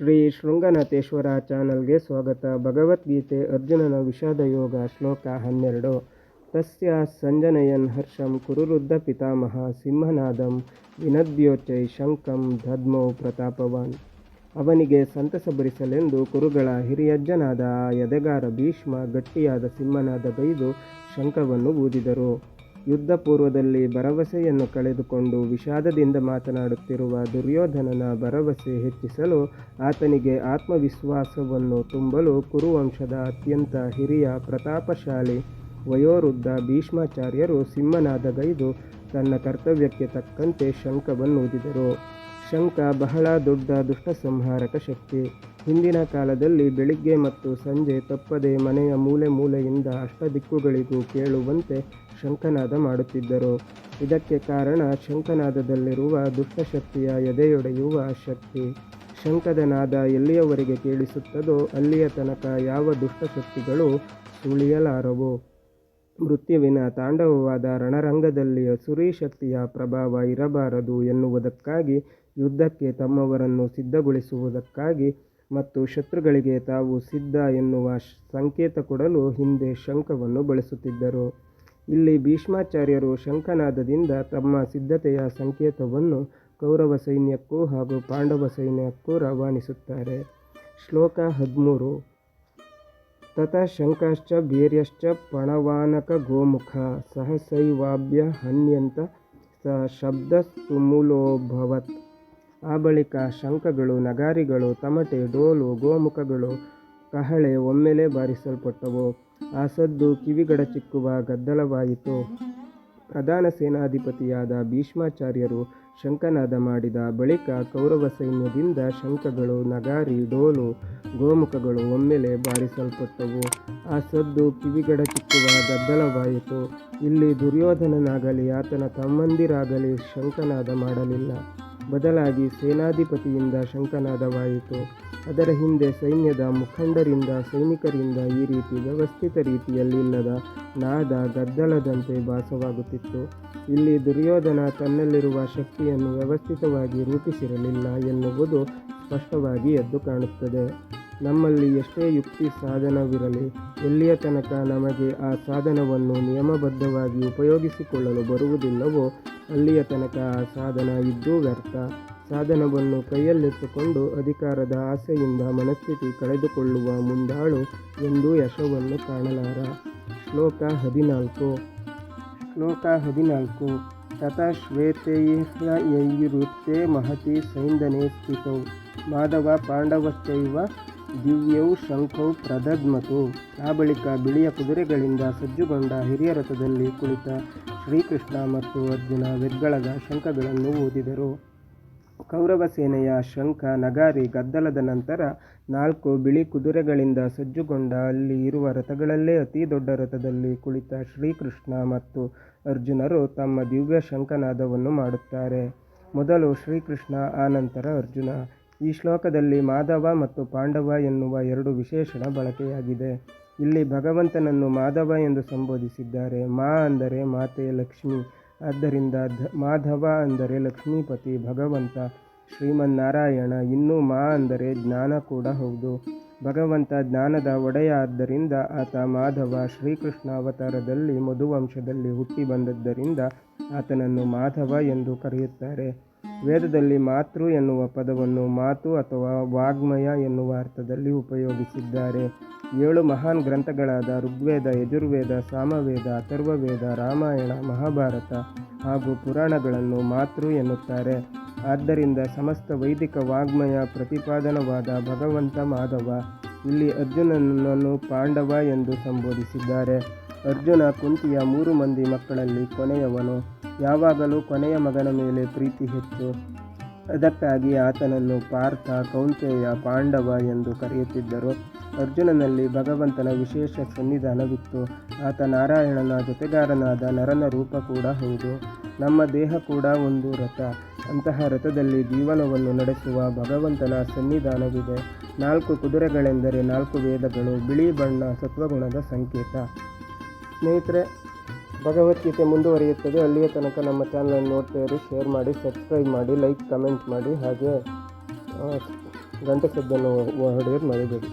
ಶ್ರೀ ಶೃಂಗನಾಥೇಶ್ವರ ಚಾನಲ್ಗೆ ಸ್ವಾಗತ. ಭಗವದ್ಗೀತೆ ಅರ್ಜುನನ ವಿಷಾದ ಯೋಗ ಶ್ಲೋಕ ಹನ್ನೆರಡು. ತಸ್ಯ ಸಂಜನಯನ್ ಹರ್ಷಂ ಕುರುರುದ್ಧ ಪಿತಾಮಹ ಸಿಂಹನಾದಂ ವಿನದ್ಯೋಚೈ ಶಂಕಂ ಧದ್ಮೋ ಪ್ರತಾಪವಾನ್. ಅವನಿಗೆ ಸಂತಸ ಭರಿಸಲೆಂದು ಕುರುಗಳ ಹಿರಿಯಜ್ಜನಾದ ಎದೆಗಾರ ಭೀಷ್ಮ ಗಟ್ಟಿಯಾದ ಸಿಂಹನಾದ ಬೈದು ಶಂಕವನ್ನು ಊದಿದರು. ಯುದ್ಧ ಪೂರ್ವದಲ್ಲಿ ಭರವಸೆಯನ್ನು ಕಳೆದುಕೊಂಡು ವಿಷಾದದಿಂದ ಮಾತನಾಡುತ್ತಿರುವ ದುರ್ಯೋಧನನ ಭರವಸೆ ಹೆಚ್ಚಿಸಲು ಆತನಿಗೆ ಆತ್ಮವಿಶ್ವಾಸವನ್ನು ತುಂಬಲು ಕುರುವಂಶದ ಅತ್ಯಂತ ಹಿರಿಯ ಪ್ರತಾಪಶಾಲಿ ವಯೋವೃದ್ಧ ಭೀಷ್ಮಾಚಾರ್ಯರು ಸಿಂಹನಾದಗೈದು ತನ್ನ ಕರ್ತವ್ಯಕ್ಕೆ ತಕ್ಕಂತೆ ಶಂಖವನ್ನು ಊದಿದರು ಶಂಖ ಬಹಳ ದೊಡ್ಡ ದುಷ್ಟ ಸಂಹಾರಕ ಶಕ್ತಿ. ಹಿಂದಿನ ಕಾಲದಲ್ಲಿ ಬೆಳಿಗ್ಗೆ ಮತ್ತು ಸಂಜೆ ತಪ್ಪದೆ ಮನೆಯ ಮೂಲೆ ಮೂಲೆಯಿಂದ ಅಷ್ಟದಿಕ್ಕುಗಳಿಗೂ ಕೇಳುವಂತೆ ಶಂಖನಾದ ಮಾಡುತ್ತಿದ್ದರು. ಇದಕ್ಕೆ ಕಾರಣ ಶಂಖನಾದದಲ್ಲಿರುವ ದುಷ್ಟಶಕ್ತಿಯ ಎದೆಯೊಡೆಯುವ ಶಕ್ತಿ. ಶಂಖದ ನಾದ ಎಲ್ಲಿಯವರೆಗೆ ಕೇಳಿಸುತ್ತದೋ ಅಲ್ಲಿಯ ತನಕ ಯಾವ ದುಷ್ಟಶಕ್ತಿಗಳು ಸುಳಿಯಲಾರವು. ಮೃತ್ಯುವಿನ ತಾಂಡವವಾದ ರಣರಂಗದಲ್ಲಿ ಅಸುರಿ ಶಕ್ತಿಯ ಪ್ರಭಾವ ಇರಬಾರದು ಎನ್ನುವುದಕ್ಕಾಗಿ ಯುದ್ಧಕ್ಕೆ ತಮ್ಮವರನ್ನು ಸಿದ್ಧಗೊಳಿಸುವುದಕ್ಕಾಗಿ ಮತ್ತು ಶತ್ರುಗಳಿಗೆ ತಾವು ಸಿದ್ಧ ಎನ್ನುವ ಸಂಕೇತ ಕೊಡಲು ಹಿಂದೆ ಶಂಖವನ್ನು ಬಳಸುತ್ತಿದ್ದರು. ಇಲ್ಲಿ ಭೀಷ್ಮಾಚಾರ್ಯರು ಶಂಖನಾದದಿಂದ ತಮ್ಮ ಸಿದ್ಧತೆಯ ಸಂಕೇತವನ್ನು ಕೌರವ ಸೈನ್ಯಕ್ಕೂ ಹಾಗೂ ಪಾಂಡವ ಸೈನ್ಯಕ್ಕೂ ರವಾನಿಸುತ್ತಾರೆ. ಶ್ಲೋಕ ಹದಿಮೂರು. ತತ ಶಂಖಶ್ಚ ಭೀರ್ಯಶ್ಚ ಪಣವಾನಕ ಗೋಮುಖ ಸಹಸೈವಾಭ್ಯ ಹನ್ಯಂತ ಸ ಶಬ್ದಸ್ತುಮೂಲೋಭವತ್. ಆ ಬಳಿಕ ಶಂಖಗಳು, ನಗಾರಿಗಳು, ತಮಟೆ, ಡೋಲು, ಗೋಮುಖಗಳು, ಕಹಳೆ ಒಮ್ಮೆಲೆ ಬಾರಿಸಲ್ಪಟ್ಟವು. ಆ ಸದ್ದು ಕಿವಿಗಡಚಿಕ್ಕುವ ಗದ್ದಲವಾಯಿತು. ಪ್ರಧಾನ ಸೇನಾಧಿಪತಿಯಾದ ಭೀಷ್ಮಾಚಾರ್ಯರು ಶಂಖನಾದ ಮಾಡಿದ ಬಳಿಕ ಕೌರವ ಸೈನ್ಯದಿಂದ ಶಂಖಗಳು, ನಗಾರಿ, ಡೋಲು, ಗೋಮುಖಗಳು ಒಮ್ಮೆಲೆ ಬಾರಿಸಲ್ಪಟ್ಟವು. ಆ ಸದ್ದು ಕಿವಿಗಡಚಿಕ್ಕುವ ಗದ್ದಲವಾಯಿತು. ಇಲ್ಲಿ ದುರ್ಯೋಧನನಾಗಲಿ, ಆತನ ತಮ್ಮಂದಿರಾಗಲಿ ಶಂಕನಾದ ಮಾಡಲಿಲ್ಲ. ಬದಲಾಗಿ ಸೇನಾಧಿಪತಿಯಿಂದ ಶಂಕನಾದವಾಯಿತು. ಅದರ ಹಿಂದೆ ಸೈನ್ಯದ ಮುಖಂಡರಿಂದ, ಸೈನಿಕರಿಂದ ಈ ರೀತಿ ವ್ಯವಸ್ಥಿತ ರೀತಿಯಲ್ಲಿಲ್ಲದ ನಾದ ಗದ್ದಲದಂತೆ ಭಾಸವಾಗುತ್ತಿತ್ತು. ಇಲ್ಲಿ ದುರ್ಯೋಧನ ತನ್ನಲ್ಲಿರುವ ಶಕ್ತಿಯನ್ನು ವ್ಯವಸ್ಥಿತವಾಗಿ ರೂಪಿಸಿರಲಿಲ್ಲ ಎನ್ನುವುದು ಸ್ಪಷ್ಟವಾಗಿ ಎದ್ದು ಕಾಣುತ್ತದೆ. ನಮ್ಮಲ್ಲಿ ಎಷ್ಟೇ ಯುಕ್ತಿ ಸಾಧನವಿರಲಿ, ಎಲ್ಲಿಯ ತನಕ ನಮಗೆ ಆ ಸಾಧನವನ್ನು ನಿಯಮಬದ್ಧವಾಗಿ ಉಪಯೋಗಿಸಿಕೊಳ್ಳಲು ಬರುವುದಿಲ್ಲವೋ, ಅಲ್ಲಿಯ ತನಕ ಆ ಸಾಧನ ಇದ್ದೂ ವ್ಯರ್ಥ. ಸಾಧನವನ್ನು ಕೈಯಲ್ಲಿಟ್ಟುಕೊಂಡು ಅಧಿಕಾರದ ಆಸೆಯಿಂದ ಮನಸ್ಥಿತಿ ಕಳೆದುಕೊಳ್ಳುವ ಮುಂದಾಳು ಎಂದು ಯಶವನ್ನು ಕಾಣಲಾರ. ಶ್ಲೋಕ ಹದಿನಾಲ್ಕು. ಶ್ಲೋಕ ಹದಿನಾಲ್ಕು. ತತಃ ಶ್ವೇತೈರ್ಯೈರುತ್ತೇ ಮಹತಿ ಸೈಂದನೆ ಸ್ಥಿತೌ. ಮಾಧವ ಪಾಂಡವಶ್ಚೈವ ದಿವ್ಯೌ ಶಂಖವು ಪ್ರದದ್ಮತು ಆ ಬಳಿಕ ಬಿಳಿಯ ಕುದುರೆಗಳಿಂದ ಸಜ್ಜುಗೊಂಡ ಹಿರಿಯ ರಥದಲ್ಲಿ ಕುಳಿತ ಶ್ರೀಕೃಷ್ಣ ಮತ್ತು ಅರ್ಜುನ ವೆಗ್ಗಳದ ಶಂಖಗಳನ್ನು ಊದಿದರು. ಕೌರವ ಸೇನೆಯ ಶಂಖ ನಗಾರಿ ಗದ್ದಲದ ನಂತರ ನಾಲ್ಕು ಬಿಳಿ ಕುದುರೆಗಳಿಂದ ಸಜ್ಜುಗೊಂಡ ಅಲ್ಲಿ ಇರುವ ರಥಗಳಲ್ಲೇ ಅತಿ ದೊಡ್ಡ ರಥದಲ್ಲಿ ಕುಳಿತ ಶ್ರೀಕೃಷ್ಣ ಮತ್ತು ಅರ್ಜುನರು ತಮ್ಮ ದಿವ್ಯ ಶಂಖನಾದವನ್ನು ಮಾಡುತ್ತಾರೆ. ಮೊದಲು ಶ್ರೀಕೃಷ್ಣ ಆನಂತರ ಅರ್ಜುನ. ಈ ಶ್ಲೋಕದಲ್ಲಿ ಮಾಧವ ಮತ್ತು ಪಾಂಡವ ಎನ್ನುವ ಎರಡು ವಿಶೇಷಣ ಬಳಕೆಯಾಗಿದೆ. ಇಲ್ಲಿ ಭಗವಂತನನ್ನು ಮಾಧವ ಎಂದು ಸಂಬೋಧಿಸಿದ್ದಾರೆ. ಮಾ ಅಂದರೆ ಮಾತೆ ಲಕ್ಷ್ಮಿ. ಆದ್ದರಿಂದ ಧ, ಮಾಧವ ಅಂದರೆ ಲಕ್ಷ್ಮೀಪತಿ, ಭಗವಂತ ಶ್ರೀಮನ್ನಾರಾಯಣ. ಇನ್ನು ಮಾ ಅಂದರೆ ಜ್ಞಾನ ಕೂಡ ಹೌದು. ಭಗವಂತ ಜ್ಞಾನದ ಒಡೆಯ ಆದ್ದರಿಂದ ಆತ ಮಾಧವ ಶ್ರೀಕೃಷ್ಣ ಅವತಾರದಲ್ಲಿ ಮಧುವಂಶದಲ್ಲಿ ಹುಟ್ಟಿ ಬಂದದ್ದರಿಂದ ಆತನನ್ನು ಮಾಧವ ಎಂದು ಕರೆಯುತ್ತಾರೆ. ವೇದದಲ್ಲಿ ಮಾತೃ ಎನ್ನುವ ಪದವನ್ನು ಮಾತು ಅಥವಾ ವಾಗ್ಮಯ ಎನ್ನುವ ಅರ್ಥದಲ್ಲಿ ಉಪಯೋಗಿಸಿದ್ದಾರೆ. ಏಳು ಮಹಾನ್ ಗ್ರಂಥಗಳಾದ ಋಗ್ವೇದ, ಯಜುರ್ವೇದ, ಸಾಮವೇದ, ಅಥರ್ವವೇದ, ರಾಮಾಯಣ, ಮಹಾಭಾರತ ಹಾಗೂ ಪುರಾಣಗಳನ್ನು ಮಾತೃ ಎನ್ನುತ್ತಾರೆ. ಆದ್ದರಿಂದ ಸಮಸ್ತ ವೈದಿಕ ವಾಗ್ಮಯ ಪ್ರತಿಪಾದನವಾದ ಭಗವಂತ ಮಾಧವ ಇಲ್ಲಿ ಅರ್ಜುನನನ್ನು ಪಾಂಡವ ಎಂದು ಸಂಬೋಧಿಸಿದ್ದಾರೆ. ಅರ್ಜುನ ಕುಂತಿಯ ಮೂರು ಮಂದಿ ಮಕ್ಕಳಲ್ಲಿ ಕೊನೆಯವನು. ಯಾವಾಗಲೂ ಕೊನೆಯ ಮಗನ ಮೇಲೆ ಪ್ರೀತಿ ಹೆಚ್ಚು. ಅದಕ್ಕಾಗಿ ಆತನನ್ನು ಪಾರ್ಥ, ಕೌಂತೆಯ ಪಾಂಡವ ಎಂದು ಕರೆಯುತ್ತಿದ್ದರು. ಅರ್ಜುನನಲ್ಲಿ ಭಗವಂತನ ವಿಶೇಷ ಸನ್ನಿಧಾನವಿತ್ತು. ಆತ ನಾರಾಯಣನ ಜೊತೆಗಾರನಾದ ನರನ ರೂಪ ಕೂಡ ಹೌದು. ನಮ್ಮ ದೇಹ ಕೂಡ ಒಂದು ರಥ. ಅಂತಹ ರಥದಲ್ಲಿ ಜೀವನವನ್ನು ನಡೆಸುವ ಭಗವಂತನ ಸನ್ನಿಧಾನವಿದೆ. ನಾಲ್ಕು ಕುದುರೆಗಳೆಂದರೆ ನಾಲ್ಕು ವೇದಗಳು, ಬಿಳಿ ಬಣ್ಣ ಸತ್ವಗುಣದ ಸಂಕೇತ. ಸ್ನೇಹಿತರೆ, ಭಗವದ್ಗೀತೆ ಮುಂದುವರಿಯುತ್ತದೆ. ಅಲ್ಲಿಯ ತನಕ ನಮ್ಮ ಚಾನಲನ್ನು ನೋಡ್ತಾ ಇರಿ ಶೇರ್ ಮಾಡಿ ಸಬ್ಸ್ಕ್ರೈಬ್ ಮಾಡಿ ಲೈಕ್ ಕಮೆಂಟ್ ಮಾಡಿ, ಹಾಗೆ ಗಂಟೆ ಸದ್ದನ್ನು ಹೊಡೆಯೋದು ಮರಿಬೇಡಿ.